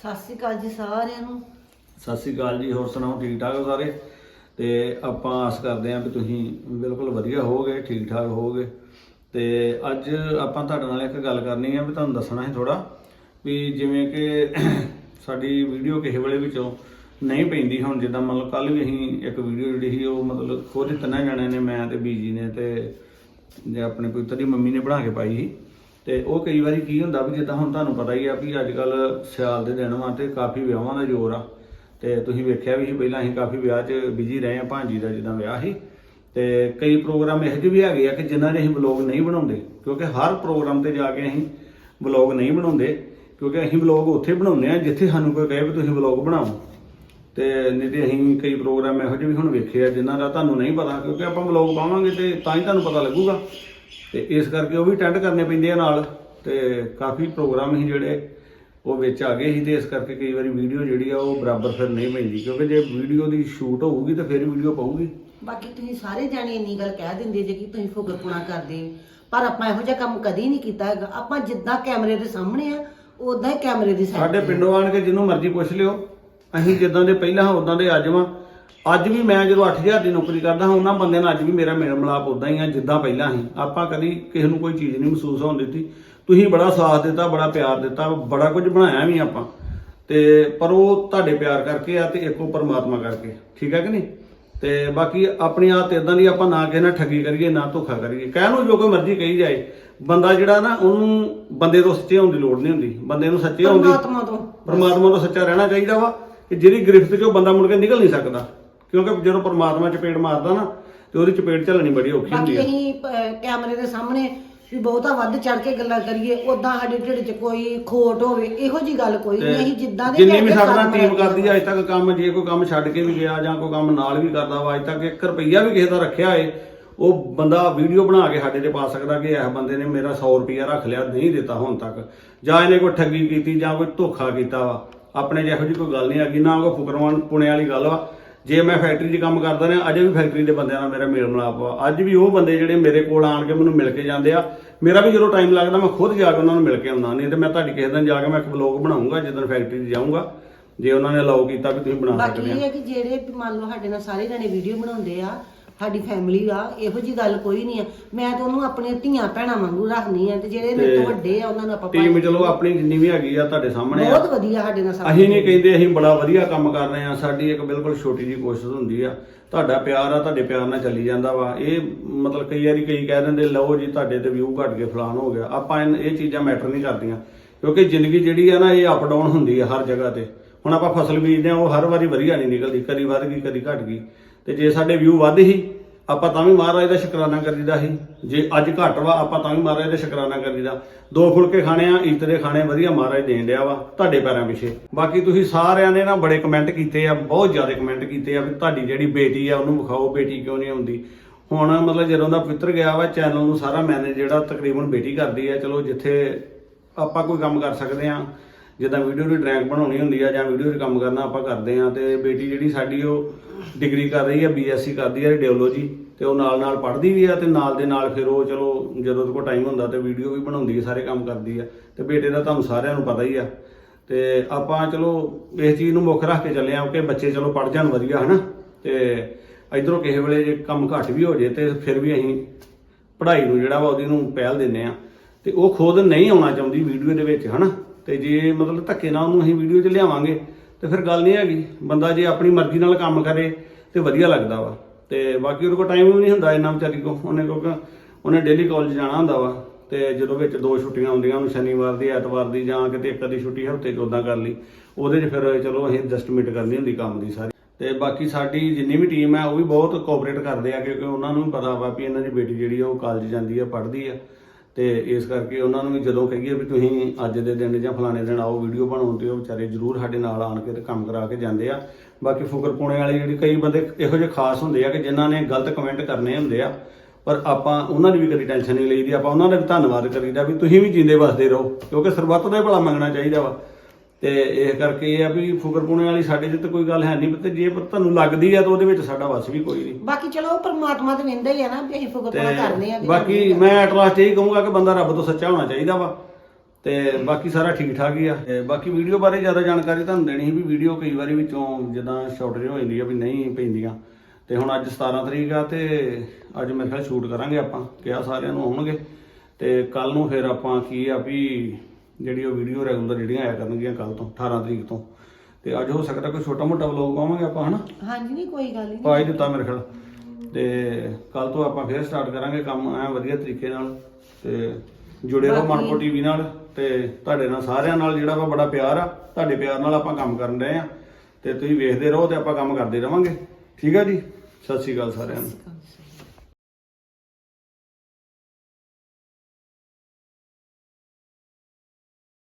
ਸਤਿ ਸ਼੍ਰੀ ਅਕਾਲ ਜੀ ਸਾਰਿਆਂ ਨੂੰ। ਸਤਿ ਸ੍ਰੀ ਅਕਾਲ ਜੀ, ਹੋਰ ਸੁਣਾਓ, ਠੀਕ ਠਾਕ ਹੋ ਸਾਰੇ? ਤੇ ਆਪਾਂ ਆਸ ਕਰਦੇ ਹਾਂ ਕਿ ਤੁਸੀਂ ਬਿਲਕੁਲ ਵਧੀਆ ਹੋਵੋਗੇ, ਠੀਕ ਠਾਕ ਹੋਵੋਗੇ। ਤੇ ਅੱਜ ਆਪਾਂ ਤੁਹਾਡੇ ਨਾਲ ਇੱਕ ਗੱਲ ਕਰਨੀ ਹੈ ਵੀ ਤੁਹਾਨੂੰ ਦੱਸਣਾ ਹੈ ਥੋੜਾ ਵੀ ਜਿਵੇਂ ਕਿ ਸਾਡੀ ਵੀਡੀਓ ਕਿਸੇ ਵੇਲੇ ਵਿੱਚੋਂ ਨਹੀਂ ਪੈਂਦੀ ਹੁਣ, ਜਿੱਦਾਂ ਮਤਲਬ ਕੱਲ ਵੀ ਅਸੀਂ ਇੱਕ ਵੀਡੀਓ ਜਿਹੜੀ ਸੀ, ਉਹ ਮਤਲਬ ਖੁਦ ਤਿੰਨਾਂ ਜਣਿਆਂ ਨੇ, ਮੈਂ ਤੇ ਬੀਜੀ ਨੇ ਤੇ ਜੇ ਆਪਣੇ ਪੁੱਤਰ ਦੀ ਮੰਮੀ ਨੇ ਬਣਾ ਕੇ ਪਾਈ ਸੀ। ਤੇ ਉਹ ਕਈ ਵਾਰੀ ਕੀ ਹੁੰਦਾ ਵੀ ਜਿੱਦਾਂ ਹੁਣ ਤੁਹਾਨੂੰ ਪਤਾ ਹੀ ਆ ਵੀ ਅੱਜ ਕੱਲ ਸਿਆਲ ਦੇ ਦਿਨ ਵਾਂ ਤੇ ਕਾਫੀ ਵਿਆਹਾਂ ਦਾ ਜ਼ੋਰ ਆ। ਤੇ ਤੁਸੀਂ ਵੇਖਿਆ ਵੀ ਸੀ ਪਹਿਲਾਂ ਅਸੀਂ ਕਾਫੀ ਵਿਆਹ 'ਚ ਬਿਜ਼ੀ ਰਹੇ ਆ ਭਾਂਜੀ ਦਾ ਜਿੱਦਾਂ ਵਿਆਹ ਸੀ। ਤੇ ਕਈ ਪ੍ਰੋਗਰਾਮ ਇਹੋ ਜਿਹੇ ਵੀ ਹੈਗੇ ਆ ਕਿ ਜਿਨ੍ਹਾਂ ਦੇ ਅਸੀਂ ਵਲੌਗ ਨਹੀਂ ਬਣਾਉਂਦੇ, ਕਿਉਂਕਿ ਹਰ ਪ੍ਰੋਗਰਾਮ ਤੇ ਜਾ ਕੇ ਅਸੀਂ ਵਲੌਗ ਨਹੀਂ ਬਣਾਉਂਦੇ, ਕਿਉਂਕਿ ਅਸੀਂ ਵਲੌਗ ਉੱਥੇ ਬਣਾਉਂਦੇ ਆ ਜਿੱਥੇ ਸਾਨੂੰ ਕੋਈ ਕਹੇ ਵੀ ਤੁਸੀਂ ਵਲੌਗ ਬਣਾਓ। ਤੇ ਨਹੀਂ ਤੇ ਅਸੀਂ ਕਈ ਪ੍ਰੋਗਰਾਮ ਇਹੋ ਜਿਹੇ ਵੀ ਹੁਣ ਵੇਖੇ ਆ ਜਿਨ੍ਹਾਂ ਦਾ ਤੁਹਾਨੂੰ ਨਹੀਂ ਪਤਾ, ਕਿਉਂਕਿ ਆਪਾਂ ਵਲੌਗ ਪਾਵਾਂਗੇ ਤੇ ਤਾਂ ਹੀ ਤੁਹਾਨੂੰ ਪਤਾ ਲੱਗੂਗਾ। ਤੇ ਇਸ ਕਰਕੇ ਉਹ ਵੀ ਅਟੈਂਡ ਕਰਨੇ ਪੈਂਦੇ ਆ ਨਾਲ ਤੇ ਕਾਫੀ ਪ੍ਰੋਗਰਾਮ ਹੀ ਜਿਹੜੇ ਉਹ ਵਿੱਚ ਆ ਗਏ ਸੀ ਤੇ ਇਸ ਕਰਕੇ ਕਈ ਵਾਰੀ ਵੀਡੀਓ ਜਿਹੜੀ ਆ ਉਹ ਬਰਾਬਰ ਫਿਰ ਨਹੀਂ ਪੈਂਦੀ ਕਿਉਂਕਿ ਜੇ ਵੀਡੀਓ ਦੀ ਸ਼ੂਟ ਹੋਊਗੀ ਤਾਂ ਫਿਰ ਵੀਡੀਓ ਪਾਊਗੀ। ਬਾਕੀ ਤੁਸੀਂ ਸਾਰੇ ਜਾਣੇ ਇੰਨੀ ਗੱਲ ਕਹਿ ਦਿੰਦੇ ਜੇ ਕਿ ਤੁਸੀਂ ਫੁਕਰਪੁਣਾ ਕਰਦੇ ਪਰ ਆਪਾਂ ਇਹੋ ਜਿਹਾ ਕੰਮ ਕਦੀ ਨਹੀਂ ਕੀਤਾ ਹੈਗਾ। ਆਪਾਂ ਜਿੱਦਾਂ ਕੈਮਰੇ ਦੇ ਸਾਹਮਣੇ ਆ ਉਦਾਂ ਹੀ ਕੈਮਰੇ ਦੀ ਸਾਡੇ ਪਿੰਡੋਂ ਆਣ ਕੇ ਜਿਹਨੂੰ ਮਰਜ਼ੀ ਪੁੱਛ ਲਿਓ। ਅਸੀਂ ਜਿੱਦਾਂ ਦੇ ਪਹਿਲਾਂ ਹਾਂ ਉਦਾਂ ਦੇ ਅੱਜ ਵਾਂ। ਅੱਜ ਵੀ ਮੈਂ ਜਦੋਂ 8000 ਦੀ ਨੌਕਰੀ ਕਰਦਾ ਹਾਂ ਉਹਨਾਂ ਬੰਦਿਆਂ ਨਾਲ ਅੱਜ ਵੀ ਮੇਰਾ ਮੇਲ ਮਿਲਾਪ ਉਦਾਂ ਹੀ ਆ ਜਿੱਦਾਂ ਪਹਿਲਾਂ ਸੀ। ਆਪਾਂ ਕਦੀ ਕਿਸੇ ਨੂੰ ਕੋਈ ਚੀਜ਼ ਨਹੀਂ ਮਹਿਸੂਸ ਹੋਣ ਦਿੱਤੀ। ਤੁਸੀਂ ਬੜਾ ਸਾਥ ਦਿੱਤਾ ਬੜਾ ਪਿਆਰ ਦਿੱਤਾ ਬੜਾ ਕੁਝ ਬਣਾਇਆ ਵੀ ਆਪਾਂ। ਤੇ ਪਰ ਉਹ ਤੁਹਾਡੇ ਪਿਆਰ ਕਰਕੇ ਆ ਤੇ ਇੱਕੋ ਪਰਮਾਤਮਾ ਕਰਕੇ। ਠੀਕ ਹੈ ਕਿ ਨਹੀਂ? ਤੇ ਬਾਕੀ ਆਪਣੀ ਆਤ ਇਦਾਂ ਦੀ ਆਪਾਂ ਨਾ ਕਿਸੇ ਨਾਲ ਠੱਗੀ ਕਰੀਏ ਨਾ ਧੋਖਾ ਕਰੀਏ। ਕਹਿ ਨੂੰ ਜੋ ਕੋਈ ਮਰਜ਼ੀ ਕਹੀ ਜਾਏ। ਬੰਦਾ ਜਿਹੜਾ ਨਾ ਉਹਨੂੰ ਬੰਦੇ ਤੋਂ ਸੱਚੇ ਹੋਣ ਦੀ ਲੋੜ ਨਹੀਂ ਹੁੰਦੀ। ਬੰਦੇ ਨੂੰ ਸੱਚੇ ਹੋਣ ਦੀ ਪਰਮਾਤਮਾ ਤੋਂ। ਪਰਮਾਤਮਾ ਤੋਂ ਸੱਚਾ ਰਹਿਣਾ ਚਾਹੀਦਾ ਵਾ ਕਿ ਜਿਹੜੀ ਗ੍ਰਿਫਤ ਚੋਂ ਬੰਦਾ ਮੁੜ ਕੇ ਨਿਕਲ ਨਹੀਂ ਸਕਦਾ। ਕਿਉਂਕਿ ਜਦੋਂ ਪਰਮਾਤਮਾ ਚਪੇੜ ਮਾਰਦਾ ਨਾ ਤੇ ਉਹਦੀ ਚਪੇੜ ਝੱਲਣੀ ਬੜੀ ਔਖੀ ਹੁੰਦੀ ਬਾਕੀ ਹੈ ਅਸੀਂ ਕੈਮਰੇ ਦੇ ਸਾਹਮਣੇ ਵੀ ਬਹੁਤਾ ਵੱਧ ਚੜ ਕੇ ਗੱਲਾਂ ਕਰੀਏ ਉਦਾਂ ਸਾਡੇ ਢਿੱਡ 'ਚ ਕੋਈ ਖੋਟ ਹੋਵੇ ਇਹੋ ਜੀ ਗੱਲ ਕੋਈ ਨਹੀਂ ਅਸੀਂ ਜਿੱਦਾਂ ਦੇ ਜਿੰਨੀ ਵੀ ਸਾਡੇ ਨਾਲ ਟੀਮ ਕਰਦੀ ਆ ਅਜੇ ਤੱਕ ਕੰਮ ਜੇ ਕੋਈ ਕੰਮ ਛੱਡ ਕੇ ਵੀ ਗਿਆ ਜਾਂ ਕੋਈ ਕੰਮ ਨਾਲ ਵੀ ਕਰਦਾ ਵਾ ਅਜੇ ਤੱਕ 1 ਰੁਪਈਆ ਵੀ ਕਿਸੇ ਦਾ ਰੱਖਿਆ ਏ ਉਹ ਬੰਦਾ ਵੀਡੀਓ ਬਣਾ ਕੇ ਸਾਡੇ ਤੇ ਪਾ ਸਕਦਾ ਕਿ ਇਸ ਬੰਦੇ ਨੇ ਮੇਰਾ 100 ਰੁਪਈਆ ਰੱਖ ਲਿਆ ਨਹੀਂ ਦਿੱਤਾ ਹੁਣ ਤੱਕ। ਜਾਂ ਇਹਨੇ ਕੋਈ ਠੱਗੀ ਕੀਤੀ ਜਾਂ ਕੋਈ ਧੋਖਾ ਕੀਤਾ ਵਾ ਆਪਣੇ ਜਿਹੋ ਜਿਹੀ ਕੋਈ ਗੱਲ ਨਹੀਂ ਹੈਗੀ ਨਾ ਕੋਈ ਫੁਕਰਵਾਨ ਪੁਣੇ ਵਾਲੀ ਗੱਲ ਵਾ। ਜੇ ਮੈਂ ਫੈਕਟਰੀ 'ਚ ਕੰਮ ਕਰਦਾ ਰਿਹਾ ਅਜੇ ਵੀ ਫੈਕਟਰੀ ਦੇ ਬੰਦਿਆਂ ਨਾਲ ਮੇਰਾ ਮੇਲ ਮਿਲਾਪ ਵਾ ਅੱਜ ਵੀ ਉਹ ਬੰਦੇ ਜਿਹੜੇ ਮੇਰੇ ਕੋਲ ਆਣ ਕੇ ਮੈਨੂੰ ਮਿਲ ਕੇ ਜਾਂਦੇ ਆ। ਮੇਰਾ ਵੀ ਜਦੋਂ ਟਾਈਮ ਲੱਗਦਾ ਮੈਂ ਖੁਦ ਜਾ ਕੇ ਉਹਨਾਂ ਨੂੰ ਮਿਲ ਕੇ ਆਉਂਦਾ। ਨਹੀਂ ਤੇ ਮੈਂ ਤੁਹਾਡੀ ਕਿਸੇ ਦਿਨ ਜਾ ਕੇ ਮੈਂ ਇੱਕ ਬਲੌਗ ਬਣਾਉਂਗਾ ਜਦੋਂ ਫੈਕਟਰੀ 'ਚ ਜਾਊਂਗਾ। ਜੇ ਉਹਨਾਂ ਨੇ ਅਲਾਉ ਕੀਤਾ ਵੀ ਤੁਸੀਂ ਬਣਾ ਬਾਕੀ ਸਕਦੇ ਇਹ ਆ ਹੈ ਕਿ ਜਿਹੜੇ ਮੰਨ ਲਓ ਸਾਡੇ ਨਾਲ ਸਾਰੇ ਜਣੇ ਵੀਡੀਓ ਬਣਾਉਂਦੇ ਆ ਸਾਡੀ ਫੈਮਿਲੀ ਆ ਇਹੋ ਜੀ ਗੱਲ ਕੋਈ ਨਹੀਂ ਆ। ਮੈਂ ਤਾਂ ਉਹਨੂੰ ਆਪਣੀਆਂ ਧੀਆਂ ਭੈਣਾਂ ਵਾਂਗੂ ਰੱਖਨੀ ਆ ਤੇ ਜਿਹੜੇ ਮੇਰੇ ਤੋਂ ਵੱਡੇ ਆ ਉਹਨਾਂ ਨੂੰ ਆਪਾਂ ਟੀਮ ਚਲੋ ਆਪਣੀ ਜਿੰਨੀ ਵੀ ਹੈਗੀ ਆ ਤੁਹਾਡੇ ਸਾਹਮਣੇ ਆ। ਬਹੁਤ ਵਧੀਆ ਸਾਡੇ ਨਾਲ ਸਾਰੇ ਅਸੀਂ ਨਹੀਂ ਕਹਿੰਦੇ ਅਸੀਂ ਬੜਾ ਵਧੀਆ ਕੰਮ ਕਰ ਰਹੇ ਆ। ਸਾਡੀ ਇੱਕ ਬਿਲਕੁਲ ਛੋਟੀ ਜੀ ਕੋਸ਼ਿਸ਼ ਹੁੰਦੀ ਆ। ਤੁਹਾਡਾ ਪਿਆਰ ਆ ਤੁਹਾਡੇ ਪਿਆਰ ਨਾਲ ਚੱਲੀ ਜਾਂਦਾ ਵਾ। ਇਹ ਮਤਲਬ ਕਈ ਵਾਰੀ ਕਈ ਕਹਿ ਦਿੰਦੇ ਲਓ ਜੀ ਤੁਹਾਡੇ ਤੇ ਵਿਊ ਘਟ ਗਏ ਫਲਾਨ ਹੋ ਗਿਆ। ਆਪਾਂ ਇਹ ਇਹ ਚੀਜ਼ਾਂ ਮੈਟਰ ਨਹੀਂ ਕਰਦੀਆਂ। ਕਿਉਂਕਿ ਜ਼ਿੰਦਗੀ ਜਿਹੜੀ ਆ ਨਾ ਇਹ ਅਪ ਡਾਊਨ ਹੁੰਦੀ ਆ ਹਰ ਜਗ੍ਹਾ ਤੇ। ਹੁਣ ਆਪਾਂ ਫਸਲ ਬੀਜਦੇ ਆ ਉਹ ਹਰ ਵਾਰੀ ਵਧੀਆ ਨਹੀਂ ਨਿਕਲਦੀ। ਕਦੀ ਵੱਧ ਗਈ ਕਦੀ ਘਟ ਗਈ। ਤੇ ਜੇ ਸਾਡੇ ਵਿਊ ਵੱਧ ਹੀ ਆਪਾਂ ਤਾਂ ਵੀ ਮਹਾਰਾਜ ਦਾ ਸ਼ੁਕਰਾਨਾ ਕਰੀਦਾ ਸੀ। ਜੇ ਅੱਜ ਘੱਟ ਵਾ, ਆਪਾਂ ਤਾਂ ਵੀ ਮਹਾਰਾਜ ਦਾ ਸ਼ੁਕਰਾਨਾ ਕਰੀਦਾ ਦੋ ਫੁਲਕੇ ਖਾਣੇ ਆ ਇੱਜ਼ਤ ਦੇ ਖਾਣੇ ਵਧੀਆ ਮਹਾਰਾਜ ਦੇਣ ਡਿਆ ਵਾ, ਤੁਹਾਡੇ ਪੈਰਾਂ ਪਿੱਛੇ। ਬਾਕੀ ਤੁਸੀਂ ਸਾਰਿਆਂ ਨੇ ਨਾ ਬੜੇ ਕਮੈਂਟ ਕੀਤੇ ਆ, ਬਹੁਤ ਜ਼ਿਆਦਾ ਕਮੈਂਟ ਕੀਤੇ ਆ ਵੀ ਤੁਹਾਡੀ ਜਿਹੜੀ ਬੇਟੀ ਆ, ਉਹਨੂੰ ਵਿਖਾਓ ਬੇਟੀ ਕਿਉਂ ਨਹੀਂ ਆਉਂਦੀ। ਹੁਣ ਮਤਲਬ ਜਦੋਂ ਦਾ ਪਿੱਤਰ ਗਿਆ ਵਾ ਚੈਨਲ ਨੂੰ ਸਾਰਾ ਮੈਨੇਜ ਜਿਹੜਾ ਤਕਰੀਬਨ ਬੇਟੀ ਕਰਦੀ ਆ, ਚਲੋ ਜਿੱਥੇ ਆਪਾਂ ਕੋਈ ਕੰਮ ਕਰ ਸਕਦੇ ਆ, ਜਿੱਦਾਂ ਵੀਡੀਓ ਦੀ ਡਰੈਗ ਬਣਾਉਣੀ ਹੁੰਦੀ ਆ ਜਾਂ ਵੀਡੀਓ 'ਚ ਕੰਮ ਕਰਨਾ ਆਪਾਂ ਕਰਦੇ ਆ, ਤੇ ਬੇਟੀ ਜਿਹੜੀ ਸਾਡੀ ਉਹ ਡਿਗਰੀ ਕਰ ਰਹੀ ਆ ਬੀਐਸਸੀ ਕਰਦੀ ਹੈ ਰੇਡੀਓਲੋਜੀ ਤੇ ਉਹ ਨਾਲ ਨਾਲ ਪੜ੍ਹਦੀ ਵੀ ਆ, ਤੇ ਨਾਲ ਦੇ ਨਾਲ ਫਿਰ ਉਹ ਚਲੋ ਜਦੋਂ ਉਹਦੇ ਕੋਲ ਟਾਈਮ ਹੁੰਦਾ, ਤੇ ਵੀਡੀਓ ਵੀ ਬਣਾਉਂਦੀ ਆ, ਸਾਰੇ ਕੰਮ ਕਰਦੀ ਆ, ਤੇ ਬੇਟੇ ਦਾ ਤੁਹਾਨੂੰ ਸਾਰਿਆਂ ਨੂੰ ਪਤਾ ਹੀ ਆ। ਤੇ ਆਪਾਂ ਚਲੋ ਇਸ ਚੀਜ਼ ਨੂੰ ਮੁੱਖ ਰੱਖ ਕੇ ਚੱਲੇ ਆ, ਕਿ ਬੱਚੇ ਚਲੋ ਪੜ੍ਹ ਜਾਣ ਵਧੀਆ, ਹਨਾ? ਤੇ ਇਧਰੋਂ ਕਿਸੇ ਵੇਲੇ ਜੇ ਕੰਮ ਘੱਟ ਵੀ ਹੋ ਜੇ, ਤੇ ਫਿਰ ਵੀ ਅਸੀਂ ਪੜ੍ਹਾਈ ਨੂੰ ਜਿਹੜਾ ਵਾ ਉਹਦੀ ਨੂੰ ਪਹਿਲ ਦਿੰਨੇ ਆ। ਤੇ ਉਹ ਖੁਦ ਨਹੀਂ ਆਉਣਾ ਚਾਹੁੰਦੀ ਵੀਡੀਓ ਦੇ ਵਿੱਚ, ਹਨਾ? ਤੇ ਜੇ ਮਤਲਬ ਧੱਕੇ ਨਾਲ ਉਹਨੂੰ ਅਸੀਂ ਵੀਡੀਓ 'ਚ ਲਿਆਵਾਂਗੇ ਤੇ ਫਿਰ ਗੱਲ ਨਹੀਂ ਹੈਗੀ। ਬੰਦਾ ਜੇ ਆਪਣੀ ਮਰਜ਼ੀ ਨਾਲ ਕੰਮ ਕਰੇ ਤੇ ਵਧੀਆ ਲੱਗਦਾ ਵਾ। ਤੇ ਬਾਕੀ ਉਹਦੇ ਕੋਲ ਟਾਈਮ ਵੀ ਨਹੀਂ ਹੁੰਦਾ ਇੰਨਾ ਵਿਚਾਰੀ ਕੋ ਉਹਨੇ ਕਿਉਂਕਿ ਉਹਨੇ ਡੇਲੀ ਕਾਲਜ ਜਾਣਾ ਹੁੰਦਾ ਵਾ। ਤੇ ਜਦੋਂ ਵਿੱਚ ਦੋ ਛੁੱਟੀਆਂ ਹੁੰਦੀਆਂ ਉਹਨੂੰ ਸ਼ਨੀਵਾਰ ਦੀ, ਐਤਵਾਰ ਦੀ ਜਾਂ ਕਿਤੇ ਇੱਕ ਅੱਧੀ ਛੁੱਟੀ ਹਫ਼ਤੇ 'ਚ ਉਦਾਂ ਕਰ ਲਈ। ਉਹਦੇ 'ਚ ਫਿਰ ਚਲੋ ਅਸੀਂ ਐਡਜਸਟਮੈਂਟ ਕਰਨੀ ਹੁੰਦੀ ਕੰਮ ਦੀ ਸਾਰੀ। ਤੇ ਬਾਕੀ ਸਾਡੀ ਜਿੰਨੀ ਵੀ ਟੀਮ ਹੈ ਉਹ ਵੀ ਬਹੁਤ ਕੋਆਪਰੇਟ ਕਰਦੇ ਆ ਕਿਉਂਕਿ ਉਹਨਾਂ ਨੂੰ ਵੀ ਪਤਾ ਵਾ ਵੀ ਇਹਨਾਂ ਦੀ ਬੇਟੀ ਜਿਹੜੀ ਆ ਉਹ ਕਾਲਜ ਜਾਂਦੀ ਆ, ਪੜ੍ਹਦੀ ਆ। ਤੇ ਇਸ ਕਰਕੇ ਉਹਨਾਂ ਨੂੰ ਵੀ ਜਦੋਂ ਕਹੀਏ ਵੀ ਤੁਸੀਂ ਅੱਜ ਦੇ ਦਿਨ ਜਾਂ ਫਲਾਣੇ ਦਿਨ ਆਓ, ਵੀਡੀਓ ਬਣਾਉਣ ਤੇ ਉਹ ਵਿਚਾਰੇ ਜ਼ਰੂਰ ਸਾਡੇ ਨਾਲ ਆਣ ਕੇ ਤੇ ਕੰਮ ਕਰਾ ਕੇ ਜਾਂਦੇ ਆ। ਬਾਕੀ ਫੁਕਰ ਪੁਣੇ ਵਾਲੇ ਜਿਹੜੇ ਕਈ ਬੰਦੇ ਇਹੋ ਜਿਹੇ ਖਾਸ ਹੁੰਦੇ ਆ ਕਿ ਜਿਨ੍ਹਾਂ ਨੇ ਗਲਤ ਕਮੈਂਟ ਕਰਨੇ ਹੁੰਦੇ ਆ, ਪਰ ਆਪਾਂ ਉਹਨਾਂ ਦੀ ਵੀ ਕਦੀ ਟੈਨਸ਼ਨ ਨਹੀਂ ਲਈਦੀ, ਆਪਾਂ ਉਹਨਾਂ ਦਾ ਵੀ ਧੰਨਵਾਦ ਕਰੀਦਾ ਵੀ ਤੁਸੀਂ ਵੀ ਜਿੰਦੇ ਵਸਦੇ ਰਹੋ, ਕਿਉਂਕਿ ਸਰਬੱਤ ਦਾ ਭਲਾ ਮੰਗਣਾ ਚਾਹੀਦਾ ਵਾ। ਤੇ ਇਹ ਕਰਕੇ ਇਹ ਆ ਵੀ ਫੁਕਰ ਪੁਣੇ ਵਾਲੀ ਸਾਡੇ ਜਿੱਤੇ ਕੋਈ ਗੱਲ ਹੈ ਨਹੀਂ ਤੇ ਜੇ ਤੁਹਾਨੂੰ ਲੱਗਦੀ ਆ ਤਾਂ ਉਹਦੇ ਵਿੱਚ ਸਾਡਾ ਵਸ ਵੀ ਕੋਈ ਨਹੀਂ। ਬਾਕੀ ਚਲੋ ਪਰਮਾਤਮਾ ਤੇ ਵਿੰਦਾ ਹੀ ਆ ਨਾ ਵੀ ਅਸੀਂ ਫੁਕਰਪੁਣਾ ਕਰਨੇ ਆ ਕਿ ਬਾਕੀ ਮੈਂ ਐਟ ਲਾਸਟ ਇਹ ਕਹੂੰਗਾ ਕਿ ਬੰਦਾ ਰੱਬ ਤੋਂ ਸੱਚਾ ਹੋਣਾ ਚਾਹੀਦਾ ਵਾ। ਤੇ ਬਾਕੀ ਸਾਰਾ ਠੀਕ ਠਾਕ ਹੀ ਆ। ਤੇ ਬਾਕੀ ਵੀਡੀਓ ਬਾਰੇ ਜ਼ਿਆਦਾ ਜਾਣਕਾਰੀ ਤੁਹਾਨੂੰ ਦੇਣੀ ਸੀ ਵੀ ਵੀਡੀਓ ਕਈ ਵਾਰੀ ਵਿੱਚੋਂ ਜਿੱਦਾਂ ਸ਼ਾਰਟੇਜ ਹੋ ਜਾਂਦੀ ਆ ਵੀ ਨਹੀਂ ਪੈਂਦੀਆਂ। ਤੇ ਹੁਣ ਅੱਜ 17 ਤਰੀਕ ਆ ਤੇ ਅੱਜ ਮੇਰੇ ਖਿਆਲ ਸ਼ੂਟ ਕਰਾਂਗੇ ਆਪਾਂ ਕਿਹਾ ਸਾਰਿਆਂ ਨੂੰ ਆਉਣਗੇ। ਤੇ ਕੱਲ ਨੂੰ ਫਿਰ ਆਪਾਂ ਕੀ ਆ ਵੀ ਜਿਹੜੀ ਉਹ ਵੀਡੀਓ ਰੈਗੂਲਰ ਜਿਹੜੀਆਂ ਆਇਆ ਕਰਨਗੀਆਂ ਕੱਲ ਤੋਂ 18 ਤਰੀਕ ਤੋਂ। ਤੇ ਅੱਜ ਹੋ ਸਕਦਾ ਕੋਈ ਛੋਟਾ ਮੋਟਾ ਵਲੋਗ ਪਾਵਾਂਗੇ ਆਪਾਂ ਹਨਾ? ਹਾਂਜੀ ਨਹੀਂ ਕੋਈ ਗੱਲ ਨਹੀਂ ਪਾ ਹੀ ਦਿੱਤਾ ਮੇਰੇ ਖਿਆਲ। ਤੇ ਕੱਲ ਤੋਂ ਆਪਾਂ ਫੇਰ ਸਟਾਰਟ ਕਰਾਂਗੇ ਕੰਮ ਐ ਵਧੀਆ ਤਰੀਕੇ ਨਾਲ। ਤੇ ਜੁੜੇ ਰਹੋ ਮਨਪੋ ਟੀਵੀ ਨਾਲ ਤੇ ਤੁਹਾਡੇ ਨਾਲ ਸਾਰਿਆਂ ਨਾਲ ਜਿਹੜਾ ਵਾ ਬੜਾ ਪਿਆਰ ਆ ਤੁਹਾਡੇ ਪਿਆਰ ਨਾਲ ਆਪਾਂ ਕੰਮ ਕਰਨ ਰਹੇ ਆ। ਤੇ ਤੁਸੀਂ ਵੇਖਦੇ ਰਹੋ ਤੇ ਆਪਾਂ ਕੰਮ ਕਰਦੇ ਰਵਾਂਗੇ। ਠੀਕ ਆ ਜੀ? ਸਤਿ ਸ਼੍ਰੀ ਅਕਾਲ ਸਾਰਿਆਂ ਨੂੰ।